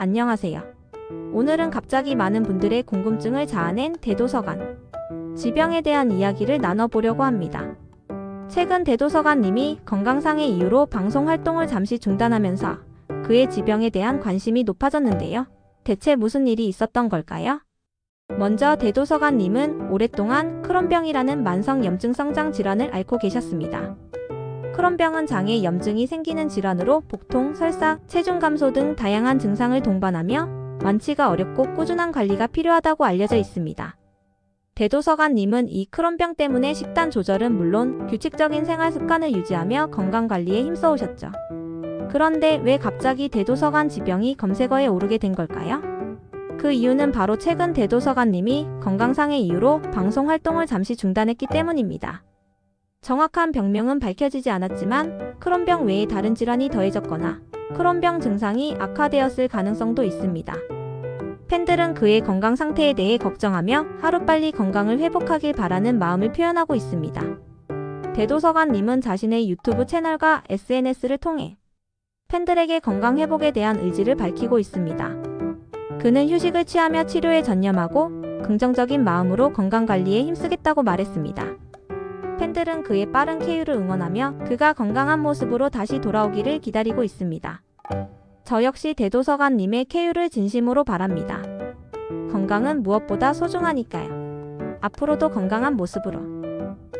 안녕하세요. 오늘은 갑자기 많은 분들의 궁금증을 자아낸 대도서관. 지병에 대한 이야기를 나눠보려고 합니다. 최근 대도서관님이 건강상의 이유로 방송 활동을 잠시 중단하면서 그의 지병에 대한 관심이 높아졌는데요. 대체 무슨 일이 있었던 걸까요? 먼저 대도서관님은 오랫동안 크론병이라는 만성 염증 성장 질환을 앓고 계셨습니다. 크론병은 장에 염증이 생기는 질환으로 복통, 설사, 체중 감소 등 다양한 증상을 동반하며 완치가 어렵고 꾸준한 관리가 필요하다고 알려져 있습니다. 대도서관님은 이 크론병 때문에 식단 조절은 물론 규칙적인 생활 습관을 유지하며 건강 관리에 힘써 오셨죠. 그런데 왜 갑자기 대도서관 지병이 검색어에 오르게 된 걸까요? 그 이유는 바로 최근 대도서관님이 건강상의 이유로 방송 활동을 잠시 중단했기 때문입니다. 정확한 병명은 밝혀지지 않았지만 크론병 외에 다른 질환이 더해졌거나 크론병 증상이 악화되었을 가능성도 있습니다. 팬들은 그의 건강 상태에 대해 걱정하며 하루빨리 건강을 회복하길 바라는 마음을 표현하고 있습니다. 대도서관님은 자신의 유튜브 채널과 SNS를 통해 팬들에게 건강 회복에 대한 의지를 밝히고 있습니다. 그는 휴식을 취하며 치료에 전념하고 긍정적인 마음으로 건강 관리에 힘쓰겠다고 말했습니다. 팬들은 그의 빠른 쾌유를 응원하며 그가 건강한 모습으로 다시 돌아오기를 기다리고 있습니다. 저 역시 대도서관님의 쾌유를 진심으로 바랍니다. 건강은 무엇보다 소중하니까요. 앞으로도 건강한 모습으로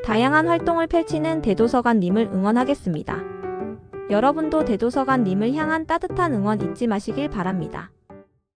다양한 활동을 펼치는 대도서관님을 응원하겠습니다. 여러분도 대도서관님을 향한 따뜻한 응원 잊지 마시길 바랍니다.